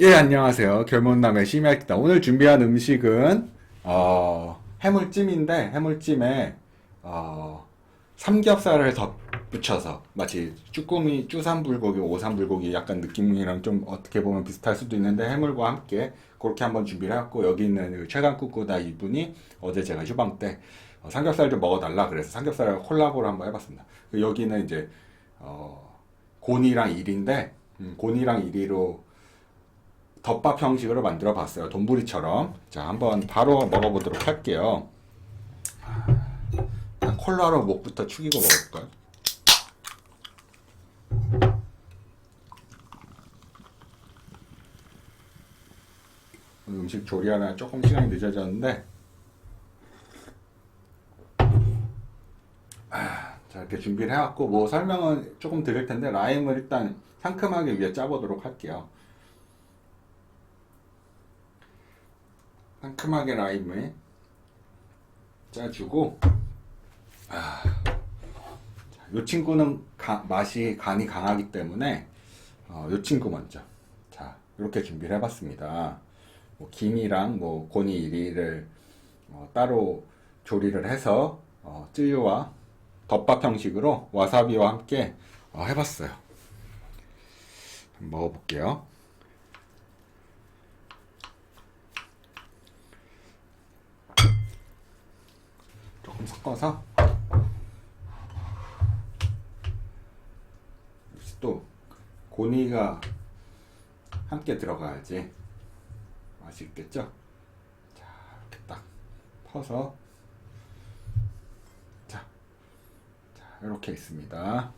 예, 안녕하세요. 결혼남의 심야기다. 오늘 준비한 음식은, 어, 해물찜인데, 해물찜에, 어, 삼겹살을 덧붙여서, 마치 쭈꾸미, 쭈삼불고기, 오삼불고기 약간 느낌이랑 좀 어떻게 보면 비슷할 수도 있는데, 해물과 함께 그렇게 한번 준비를 해갖고, 여기 있는 그 최강꾸꾸다 이분이 어제 제가 휴방 때, 어, 삼겹살 좀 먹어달라 그래서 삼겹살 콜라보를 한번 해봤습니다. 그 여기는 이제, 어, 곤이랑 일인데, 음, 곤이랑 일이로 덮밥 형식으로 만들어 봤어요. 돈부리처럼. 자, 한번 바로 먹어보도록 할게요. 콜라로 목부터 축이고 먹을까요? 음식 조리하느라 조금 시간이 늦어졌는데 아, 자 이렇게 준비를 해왔고 뭐 설명은 조금 드릴 텐데 라임을 일단 상큼하게 위에 짜보도록 할게요. 상큼하게 라임을 짜주고 아, 자, 요 친구는 가- 맛이 간이 강하기 때문에 어, 요 친구 먼저 자 이렇게 준비를 해봤습니다. 뭐 김이랑 뭐 고니 이리를 어, 따로 조리를 해서 어, 쯔유와 덮밥 형식으로 와사비와 함께 어, 해봤어요. 먹어볼게요. 조금 섞어서 역시 또 고니가 함께 들어가야지 맛이 있겠죠? 자 이렇게 딱 퍼서 자, 자 이렇게 있습니다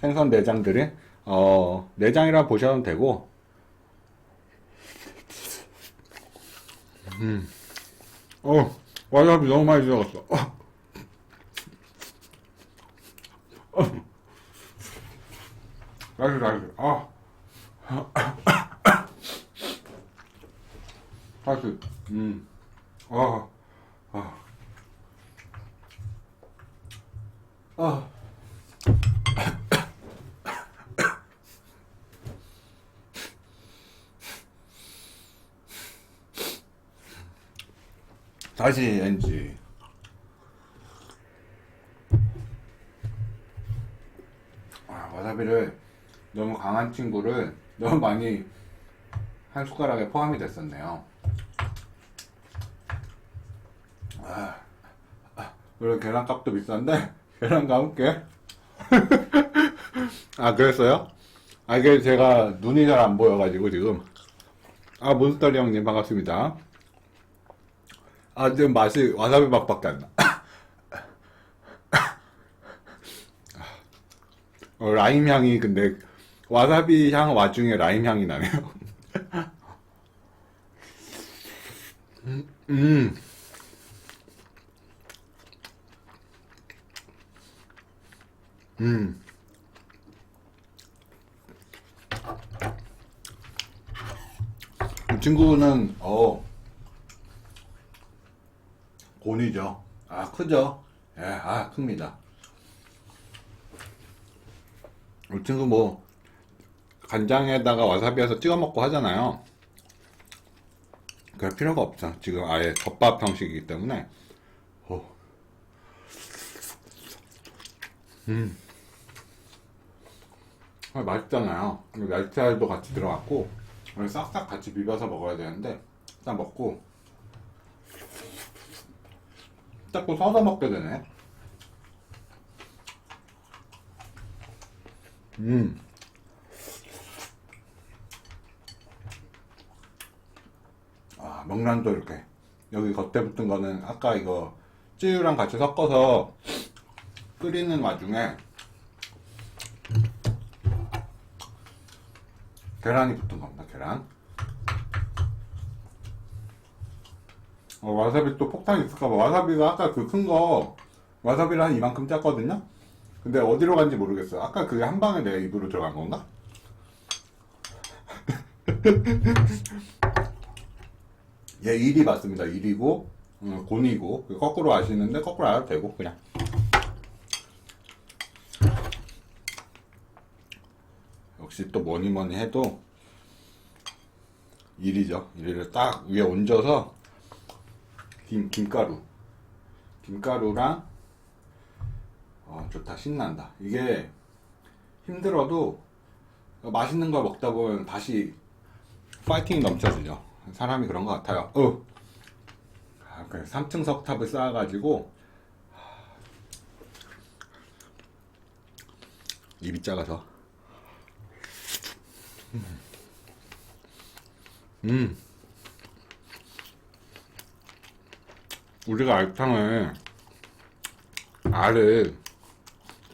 생선 내장들이 어 내장이라 보셔도 되고 음. 어 와사비 너무 많이 들어갔어 어. 나이스 나이스 아 나이스 음 아 아. 아. 다시 NG 아, 와사비를 너무 강한 친구를 너무 많이 한 숟가락에 포함이 됐었네요. 아, 아, 물론 계란값도 비싼데 계란과 함께 아 그랬어요? 아 이게 제가 눈이 잘 안 보여가지고 지금 아 몬스터리 형님 반갑습니다. 아 지금 맛이 와사비 맛밖에 안 나. 어, 라임 향이 근데 와사비 향 와중에 라임 향이 나네요. 음, 음. 음. 이 친구는 어 곤이죠. 아 크죠. 예, 아 큽니다. 이 친구 뭐 간장에다가 와사비해서 찍어 먹고 하잖아요. 그럴 필요가 없죠. 지금 아예 덮밥 형식이기 때문에. 오. 음. 아, 맛있잖아요. 날치알도 같이 들어갔고 싹싹 같이 비벼서 먹어야 되는데 일단 먹고 자꾸 서서 먹게 되네. 음. 아, 명란도 이렇게. 여기 겉에 붙은 거는 아까 이거 찌유랑 같이 섞어서 끓이는 와중에 계란이 붙은 겁니다, 계란. 어, 와사비 또 폭탄 있을까봐. 와사비가 아까 그 큰 거, 와사비를 한 이만큼 짰거든요? 근데 어디로 간지 모르겠어요. 아까 그게 한 방에 내 입으로 들어간 건가? 얘 예, 1이 맞습니다. 1이고, 어, 곤이고, 거꾸로 아시는데 거꾸로 알아도 되고, 그냥. 역시 또 뭐니 뭐니 해도 일이죠. 일을 딱 위에 얹어서 김 김가루, 김가루랑 어, 좋다 신난다. 이게 힘들어도 맛있는 걸 먹다 보면 다시 파이팅이 넘쳐지죠. 사람이 그런 것 같아요. 어. 아, 그래. 3층 석탑을 쌓아가지고 입이 작아서 음 우리가 알탕을 알을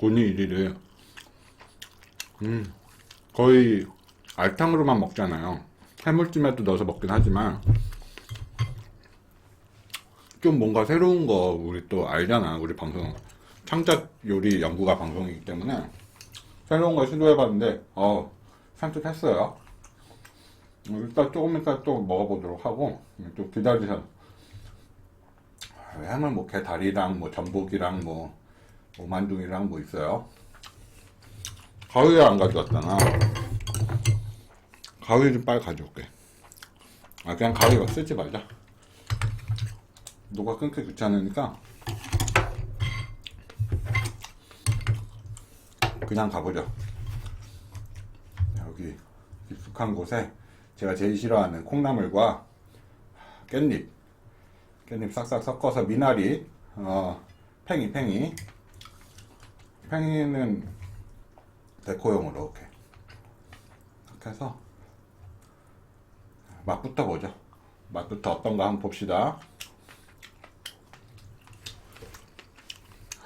고니 일이를 음 거의 알탕으로만 먹잖아요. 해물찜에도 넣어서 먹긴 하지만 좀 뭔가 새로운 거 우리 또 알잖아 우리 방송. 창작 요리 연구가 방송이기 때문에 새로운 걸 시도해봤는데 어 산뜻했어요. 일단 조금 이따 또 먹어보도록 하고 또 기다리세요 해물 뭐 게다리랑 뭐 전복이랑 뭐 오만둥이랑 뭐 있어요. 가위를 안 가져왔잖아. 가위 좀 빨리 가져올게. 아 그냥 가위 막 쓰지 말자. 녹아 끊기 귀찮으니까. 그냥 가보죠 여기 깊숙한 곳에 제가 제일 싫어하는 콩나물과 깻잎. 깻잎 싹싹 섞어서 미나리 어, 팽이 팽이 팽이는 데코용으로 이렇게 이렇게 해서 맛부터 보죠 맛부터 어떤가 한번 봅시다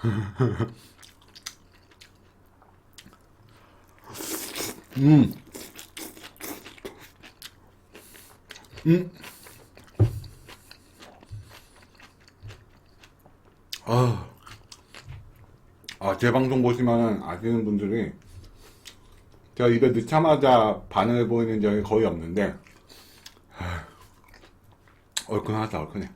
음. 음. 아. 아, 제 방송 보시면 아시는 분들이 제가 입에 넣자마자 반응을 보이는 적이 거의 없는데 아, 얼큰하다 얼큰해.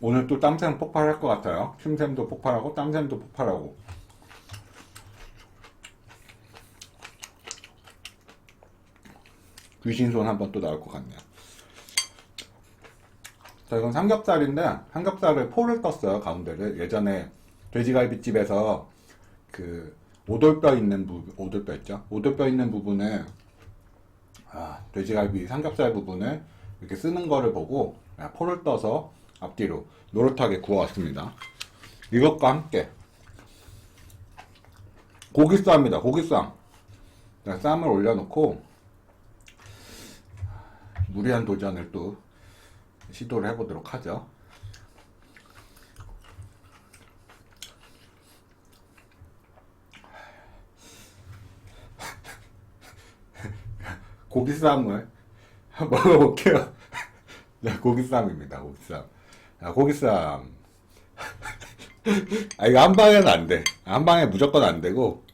오늘 또 땀샘 폭발할 것 같아요. 침샘도 폭발하고 땀샘도 폭발하고. 귀신손 한번 또 나올 것 같네요 자, 이건 삼겹살인데 삼겹살을 포를 떴어요 가운데를. 예전에 돼지갈비집에서 그 오돌뼈 있는 부분 오돌뼈 있죠? 오돌뼈 있는 부분에 아, 돼지갈비 삼겹살 부분을 이렇게 쓰는 거를 보고 아, 포를 떠서 앞뒤로 노릇하게 구워왔습니다. 이것과 함께. 고기쌈입니다 고기쌈 자, 쌈을 올려놓고 무리한 도전을 또 시도를 해보도록 하죠. 고기 쌈을 먹어볼게요. 네, 고기 쌈입니다. 고기쌈. 아, 고기 쌈. 아, 이거 한 방에는 안 돼. 한 방에 무조건 안 되고,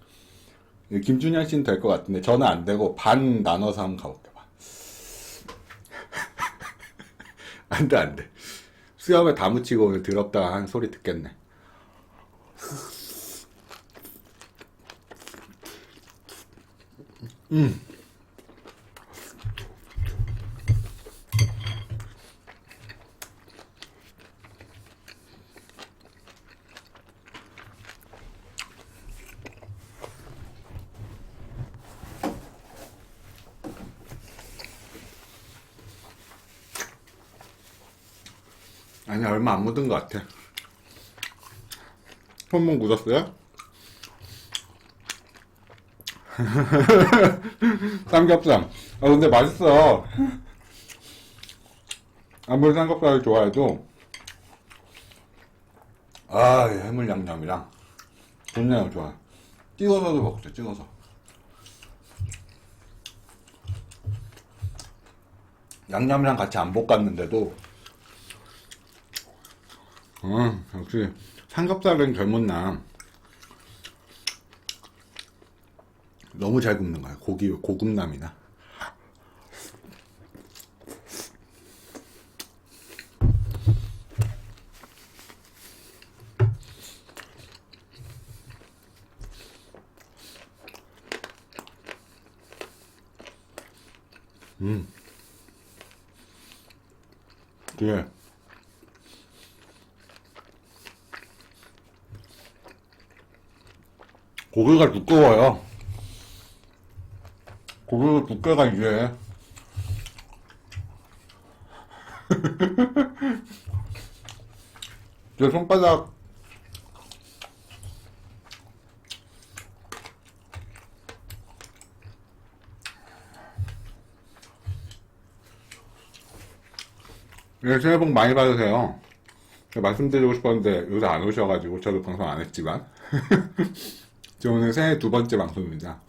김준현 씨는 될 것 같은데, 저는 안 되고, 반 나눠서 한번 가볼게요. 안 돼, 안 돼. 수염에 다 묻히고 오늘 더럽다 하는 소리 듣겠네. 음. 얼마 안 묻은 것 같아. 손목 묻었어요? 삼겹살. 아 근데 맛있어. 아무리 삼겹살을 좋아해도 아이 해물 양념이랑 좋네요 좋아. 찍어서도 먹죠 찍어서. 양념이랑 같이 안 볶았는데도 어, 역시 삼겹살은 젊은남 너무 잘 굽는 거야 고기 고급남이나 음. 그래. 고기가 두꺼워요. 고기가 두께가 이게. 제 손바닥 네, 새해 복 많이 받으세요. 말씀드리고 싶었는데 요새 안 오셔가지고 저도 방송 안 했지만 저 오늘 새해 두 번째 방송입니다.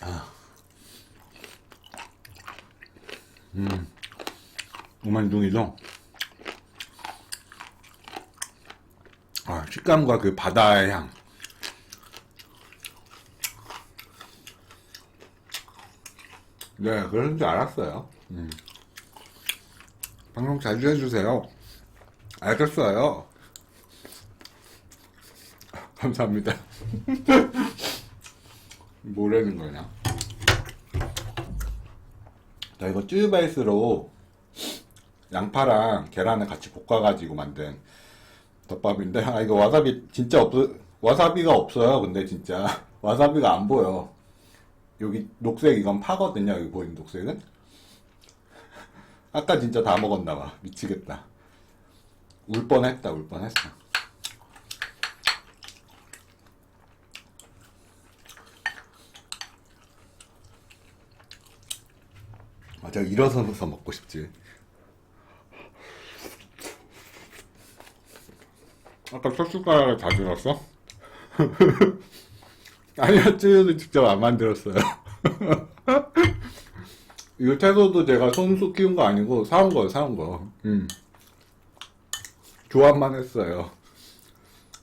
아. 음, 오만둥이죠. 아, 식감과 그 바다의 향. 네, 그런 줄 알았어요. 음. 방송 자주 해주세요. 알겠어요. 감사합니다. 뭐라는 거냐? 나 이거 쯔유 베이스로 양파랑 계란을 같이 볶아가지고 만든 덮밥인데, 아, 이거 와사비 진짜 없, 와사비가 없어요. 근데 진짜. 와사비가 안 보여. 여기 녹색 이건 파거든요. 여기 보이는 녹색은. 아까 진짜 다 먹었나 봐. 미치겠다. 울 뻔했다. 울 뻔했어. 맞아 일어서서 먹고 싶지. 아까 숟가락을 가져갔어? 아니요, 쯔유는 직접 안 만들었어요. 이거 채소도 제가 손수 키운 거 아니고 사온 거예요, 사온 거. 음. 조합만 했어요.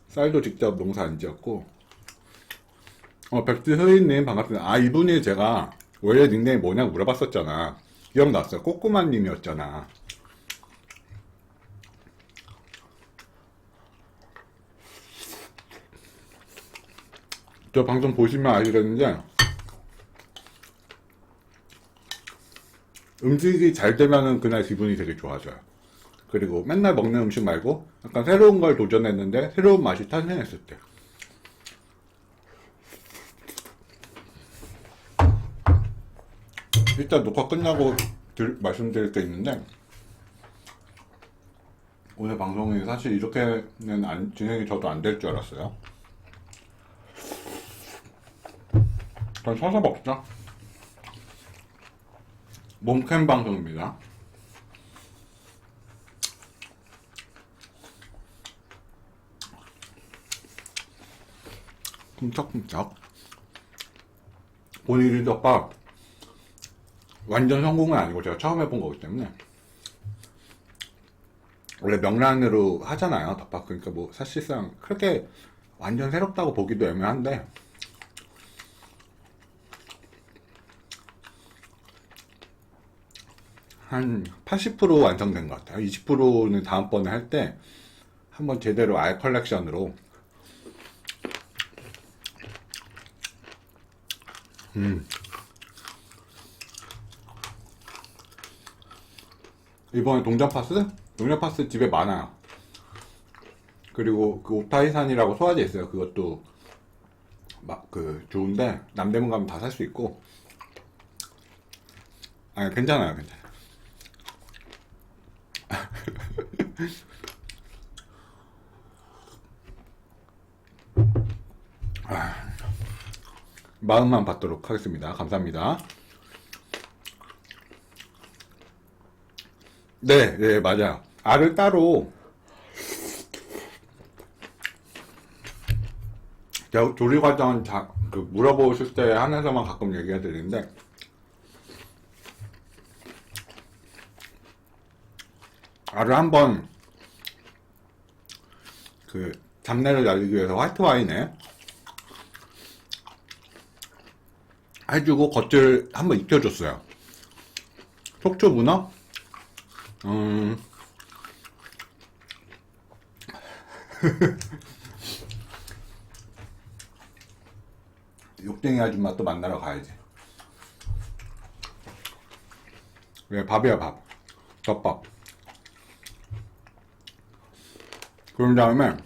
쌀도 직접 농사 안 지었고. 어, 백지 흐이님 반갑습니다. 아, 이분이 제가 원래 닉네임 뭐냐고 물어봤었잖아. 기억났어요. 꼬꼬마님이었잖아. 저 방송 보시면 아시겠는데 음식이 잘 되면은 그날 기분이 되게 좋아져요. 그리고 맨날 먹는 음식 말고 약간 새로운 걸 도전했는데 새로운 맛이 탄생했을 때. 일단 녹화 끝나고 들- 말씀드릴 게 있는데 오늘 방송이 사실 이렇게는 안- 진행이 저도 안 될 줄 알았어요. 그럼 서서 먹자. 몸캠 방송입니다. 쿵짝쿵짝. 이 덮밥 완전 성공은 아니고 제가 처음 해본 거기 때문에 원래 명란으로 하잖아요 덮밥 그러니까 뭐 사실상 그렇게 완전 새롭다고 보기도 애매한데 한 80% 완성된 것 같아요. 20%는 다음번에 할 때 한번 제대로 알 컬렉션으로 음. 이번에 동전 파스? 동전 파스 집에 많아요. 그리고 그 오타이산이라고 소화제 있어요. 그것도 막 그 좋은데 남대문 가면 다 살 수 있고 아니 괜찮아요, 괜찮아요. 마음만 받도록 하겠습니다. 감사합니다. 네, 네, 맞아요. 알을 따로 조리 과정은 자, 그 물어보실 때 한해서만 가끔 얘기해 드리는데 알을 한번 그 잡내를 날리기 위해서 화이트 와인에 해주고 겉을 한번 익혀줬어요. 속초 문어? 음. 욕쟁이 아줌마 또 만나러 가야지. 왜 밥이야 밥. 덮밥. 그런 다음에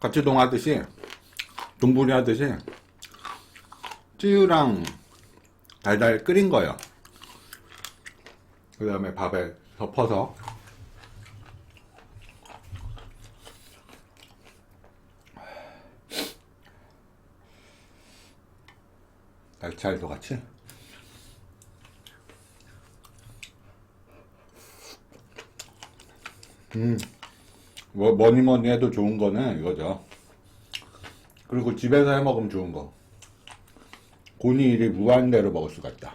같이 동하듯이 돈부리 하듯이 찌유랑 달달 끓인 거예요. 그 다음에 밥에 덮어서 날치알도 같이 음, 뭐, 뭐니 뭐니 해도 좋은 거는 이거죠. 그리고 집에서 해 먹으면 좋은 거. 곤이일이 무한대로 먹을 수가 있다.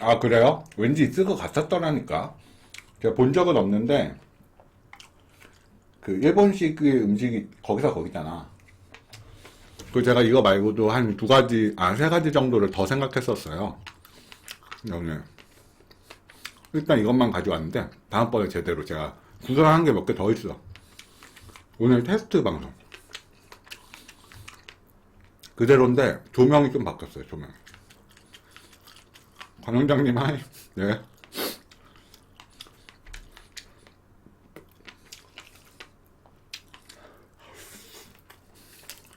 아, 그래요? 왠지 있을 것 같았더라니까. 제가 본 적은 없는데, 그, 일본식의 음식이 거기서 거기잖아. 그 제가 이거 말고도 한 두 가지, 아, 세 가지 정도를 더 생각했었어요. 오늘. 일단 이것만 가져왔는데, 다음번에 제대로 제가 구성한 게 몇 개 더 있어. 오늘 테스트 방송. 그대로인데, 조명이 좀 바뀌었어요, 조명. 관 원장님, 하이. 네.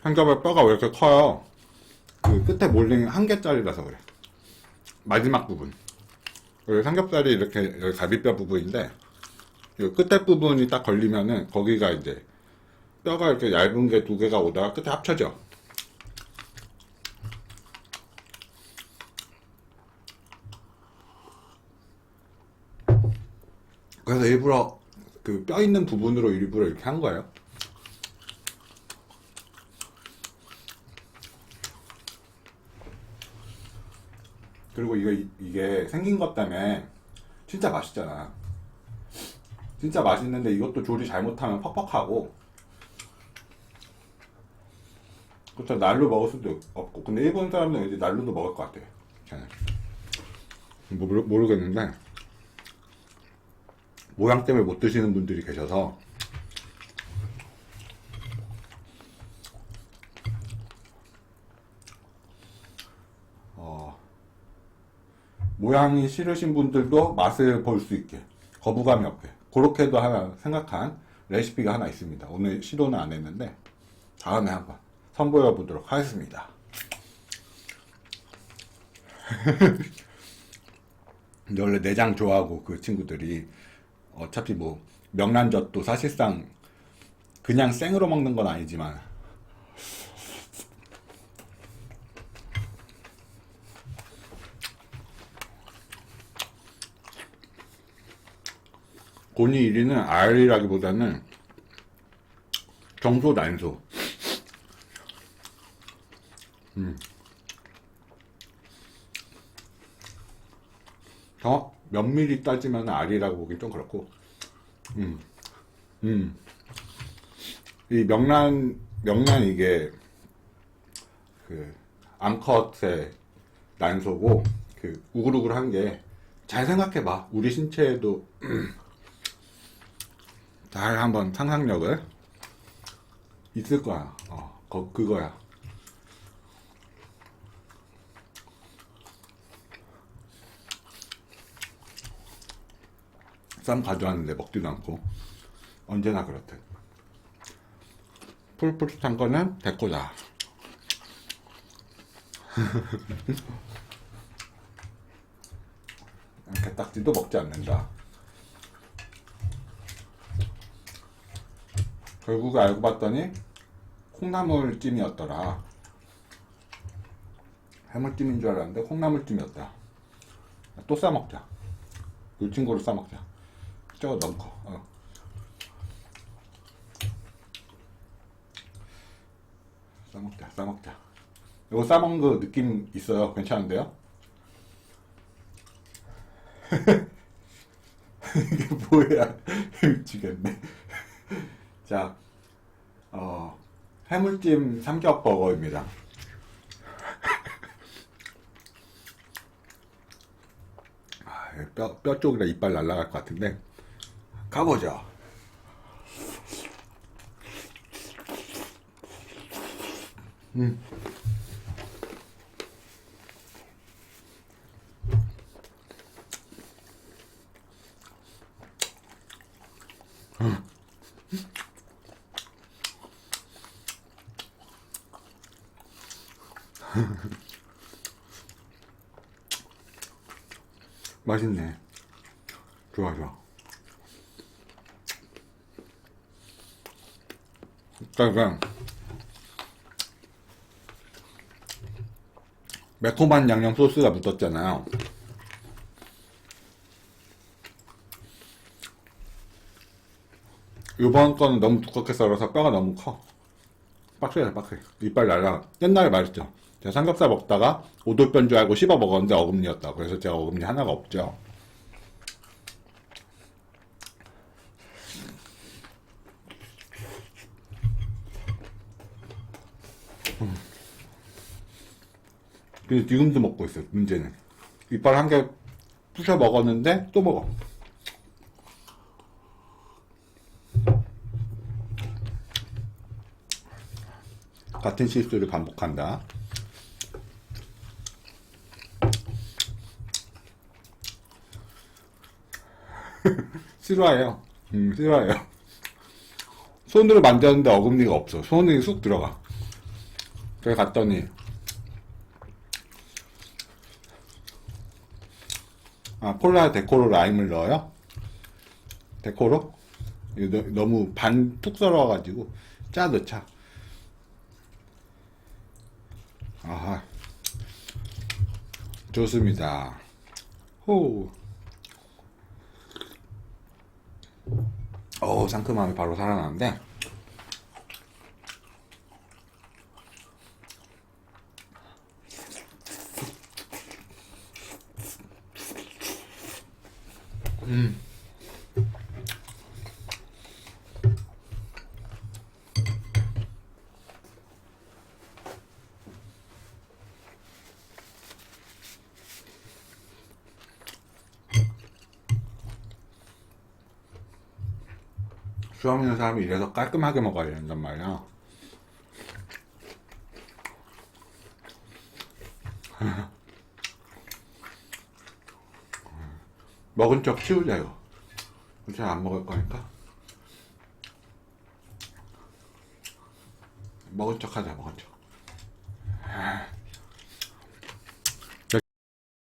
삼겹살 뼈가 왜 이렇게 커요? 그 끝에 몰링 한 개짜리라서 그래. 마지막 부분. 여기 삼겹살이 이렇게 여기 갈비뼈 부분인데 이 끝에 부분이 딱 걸리면은 거기가 이제 뼈가 이렇게 얇은 게 두 개가 오다가 끝에 합쳐져. 그래서 일부러 그 뼈 있는 부분으로 일부러 이렇게 한 거예요. 그리고 이거 이게 생긴 것 때문에 진짜 맛있잖아. 진짜 맛있는데 이것도 조리 잘못하면 퍽퍽하고. 그렇죠 날로 먹을 수도 없고. 근데 일본 사람들은 이제 날로도 먹을 것 같아. 모르, 모르겠는데. 모양 때문에 못 드시는 분들이 계셔서 모양이 싫으신 분들도 맛을 볼 수 있게 거부감이 없게 그렇게도 하나 생각한 레시피가 하나 있습니다. 오늘 시도는 안 했는데 다음에 한번 선보여 보도록 하겠습니다. 원래 내장 좋아하고 그 친구들이 어차피 뭐 명란젓도 사실상 그냥 생으로 먹는 건 아니지만 곤이 1위는 알이라기보다는 정소 난소. 더 면밀히 따지면 알이라고 보기 좀 그렇고, 음, 음, 이 명란 명란 이게 그 암컷의 난소고 그 우글우글한 게 잘 생각해봐. 우리 신체에도 잘 한번 상상력을 있을 거야. 어, 거, 그거야. 쌈 가져왔는데 먹지도 않고 언제나 그렇듯 푸릇푸릇한 거는 데코다 게딱지도 먹지 않는다 결국에 알고 봤더니 콩나물찜이었더라 해물찜인 줄 알았는데 콩나물찜이었다 또 싸먹자 이 친구로 싸먹자 저거 너무 커. 어. 싸먹자, 싸먹자. 이거 싸먹은 거 느낌 있어요. 괜찮은데요? 이게 뭐야? 미치겠네. 자, 어, 해물찜 삼겹버거입니다. 아, 뼈, 뼈 쪽이라 이빨 날라갈 것 같은데 가보죠. 음. 맛있네. 좋아, 좋아. 그러니까 매콤한 양념 소스가 묻었잖아요. 이번 거는 너무 두껍게 썰어서 뼈가 너무 커. 빡세요, 빡세. 이빨 날라. 옛날에 말했죠. 제가 삼겹살 먹다가 오돌뼈인 줄 알고 씹어 먹었는데 어금니였다. 그래서 제가 어금니 하나가 없죠. 근데 지금도 먹고 있어요. 문제는 이빨 한 개 부셔 먹었는데 또 먹어. 같은 실수를 반복한다. 싫어해요. 음, 싫어해요. 손으로 만졌는데 어금니가 없어. 손이 쑥 들어가. 그래 갔더니 아 콜라에 데코로 라임을 넣어요? 데코로? 이거 너- 너무 반 툭 썰어가지고 짜 넣자. 아하 좋습니다. 호. 어 상큼함이 바로 살아나는데. 수 염 있는 사람이 이래서 깔끔하게 먹어야 된단 말이야. 먹은 척 치우자 이거. 잘 안 먹을 거니까. 먹은 척 하자 먹은 척.